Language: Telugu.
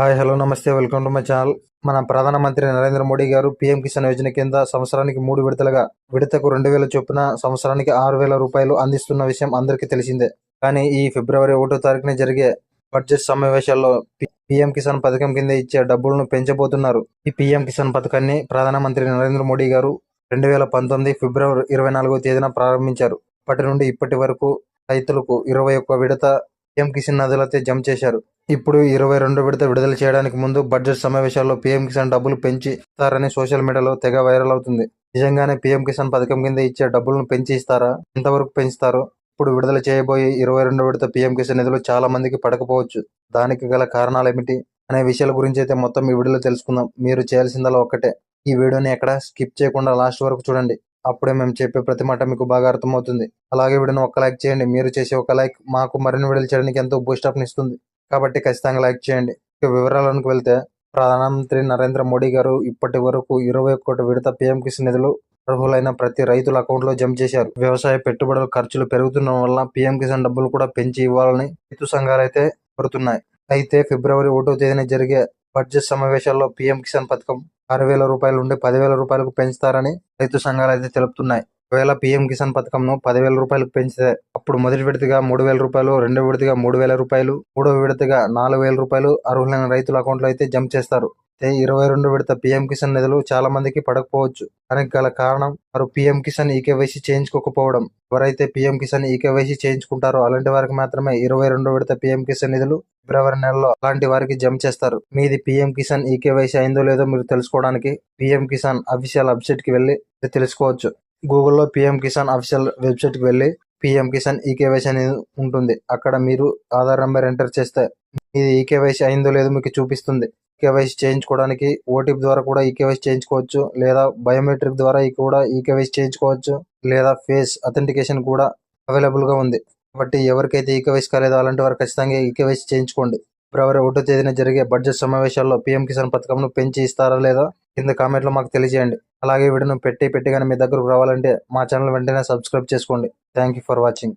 హాయ్ హలో నమస్తే వెల్కమ్ టు మై ఛానల్. మన ప్రధానమంత్రి నరేంద్ర మోడీ గారు పీఎం కిసాన్ యోజన కింద సంవత్సరానికి మూడు విడతలుగా విడతకు రెండు వేల చొప్పున సంవత్సరానికి ఆరు వేల రూపాయలు అందిస్తున్న విషయం అందరికీ తెలిసిందే. కానీ ఈ ఫిబ్రవరి ఒకటో తారీఖున జరిగే బడ్జెట్ సమావేశాల్లో పిఎం పీఎం కిసాన్ పథకం కింద ఇచ్చే డబ్బులను పెంచబోతున్నారు. ఈ పీఎం కిసాన్ పథకాన్ని ప్రధానమంత్రి నరేంద్ర మోడీ గారు రెండు వేల పంతొమ్మిది ఫిబ్రవరి ఇరవై నాలుగో తేదీన ప్రారంభించారు. అప్పటి నుండి ఇప్పటి వరకు రైతులకు ఇరవై ఒక్క విడత పీఎం కిసాన్ నదులతో జమ చేశారు. ఇప్పుడు ఇరవై రెండు విడత విడుదల చేయడానికి ముందు బడ్జెట్ సమావేశాల్లో పీఎం కిసాన్ డబ్బులు పెంచి ఇస్తారని సోషల్ మీడియాలో తెగ వైరల్ అవుతుంది. నిజంగానే పీఎం కిసాన్ పథకం కింద ఇచ్చే డబ్బులను పెంచి ఇస్తారా? ఎంతవరకు పెంచుతారో? ఇప్పుడు విడుదల చేయబోయే ఇరవై రెండు విడత పీఎం కిసాన్ నిధులు చాలా మందికి పడకపోవచ్చు. దానికి గల కారణాలు ఏమిటి అనే విషయాల గురించి అయితే మొత్తం ఈ వీడియోలో తెలుసుకుందాం. మీరు చేయాల్సిందలో ఒక్కటే. ఈ వీడియోని ఎక్కడ స్కిప్ చేయకుండా లాస్ట్ వరకు చూడండి. అప్పుడే మేము చెప్పే ప్రతి మాట మీకు బాగా అర్థమవుతుంది. అలాగే వీడియోని ఒక్క లైక్ చేయండి. మీరు చేసే ఒక లైక్ మాకు మరిన్ని వీడియోలు చేయడానికి ఎంతో బూస్టప్ ఇస్తుంది. కాబట్టి ఖచ్చితంగా లైక్ చేయండి. ఇక వివరాలకు వెళ్తే ప్రధానమంత్రి నరేంద్ర మోడీ గారు ఇప్పటి వరకు ఇరవై కోటి విడత పీఎం కిసాన్ నిధులు అర్హులైన ప్రతి రైతుల అకౌంట్లో జమ చేశారు. వ్యవసాయ పెట్టుబడుల ఖర్చులు పెరుగుతున్న వల్ల పీఎం కిసాన్ డబ్బులు కూడా పెంచి ఇవ్వాలని రైతు సంఘాలు అయితే కోరుతున్నాయి. అయితే ఫిబ్రవరి ఒకటో తేదీన జరిగే బడ్జెట్ సమావేశాల్లో పీఎం కిసాన్ పథకం ఆరు వేల రూపాయల నుండి పదివేల రూపాయలకు పెంచుతారని రైతు సంఘాలు అయితే తెలుపుతున్నాయి. ఒకవేళ పీఎం కిసాన్ పథకంను పదివేల రూపాయలకు పెంచితే అప్పుడు మొదటి విడతగా మూడు వేల రూపాయలు రెండో విడతగా మూడు వేల రూపాయలు మూడో విడతగా నాలుగు వేల రూపాయలు అర్హులైన రైతుల అకౌంట్లో అయితే జమ చేస్తారు. అయితే ఇరవై రెండు విడత పీఎం కిసాన్ నిధులు చాలా మందికి పడకపోవచ్చు. దానికి గల కారణం వారు పీఎం కిసాన్ ఈకేవైసీ చేయించుకోకపోవడం. ఎవరైతే పీఎం కిసాన్ ఈకేవైసీ చేయించుకుంటారో అలాంటి వారికి మాత్రమే ఇరవై రెండు విడత పీఎం కిసాన్ నిధులు ఫిబ్రవరి నెలలో అలాంటి వారికి జమ చేస్తారు. మీది పీఎం కిసాన్ ఈకేవైసీ అయిందో లేదో మీరు తెలుసుకోవడానికి పీఎం కిసాన్ అఫీషియల్ వెబ్సైట్కి వెళ్ళి తెలుసుకోవచ్చు. గూగుల్లో పిఎం కిసాన్ అఫీషియల్ వెబ్సైట్కి వెళ్ళి పీఎం కిసాన్ ఈకేవైసీ అనేది ఉంటుంది. అక్కడ మీరు ఆధార్ నెంబర్ ఎంటర్ చేస్తే ఇది ఈకేవైసీ అయిందో లేదో మీకు చూపిస్తుంది. ఈకేవైసీ చేయించుకోవడానికి ఓటీపీ ద్వారా కూడా ఈకేవైసీ చేయించుకోవచ్చు లేదా బయోమెట్రిక్ ద్వారా ఈ కూడా ఈకేవైసీ చేయించుకోవచ్చు లేదా ఫేస్ అథెంటికేషన్ కూడా అవైలబుల్గా ఉంది. కాబట్టి ఎవరికైతే ఈకేవైసీ కాలేదో అలాంటి వారు ఖచ్చితంగా ఈకేవైసీ చేయించుకోండి. ఫిబ్రవరి ఒకటో తేదీన జరిగే బడ్జెట్ సమావేశాల్లో పీఎం కిసాన్ పథకంను పెంచి ఇస్తారా లేదా కింద కామెంట్లో మాకు తెలియజేయండి. అలాగే వీడియోను పెట్టి పెట్టి కానీ మీ దగ్గరకు రావాలంటే మా ఛానల్ వెంటనే సబ్స్క్రైబ్ చేసుకోండి. Thank you for watching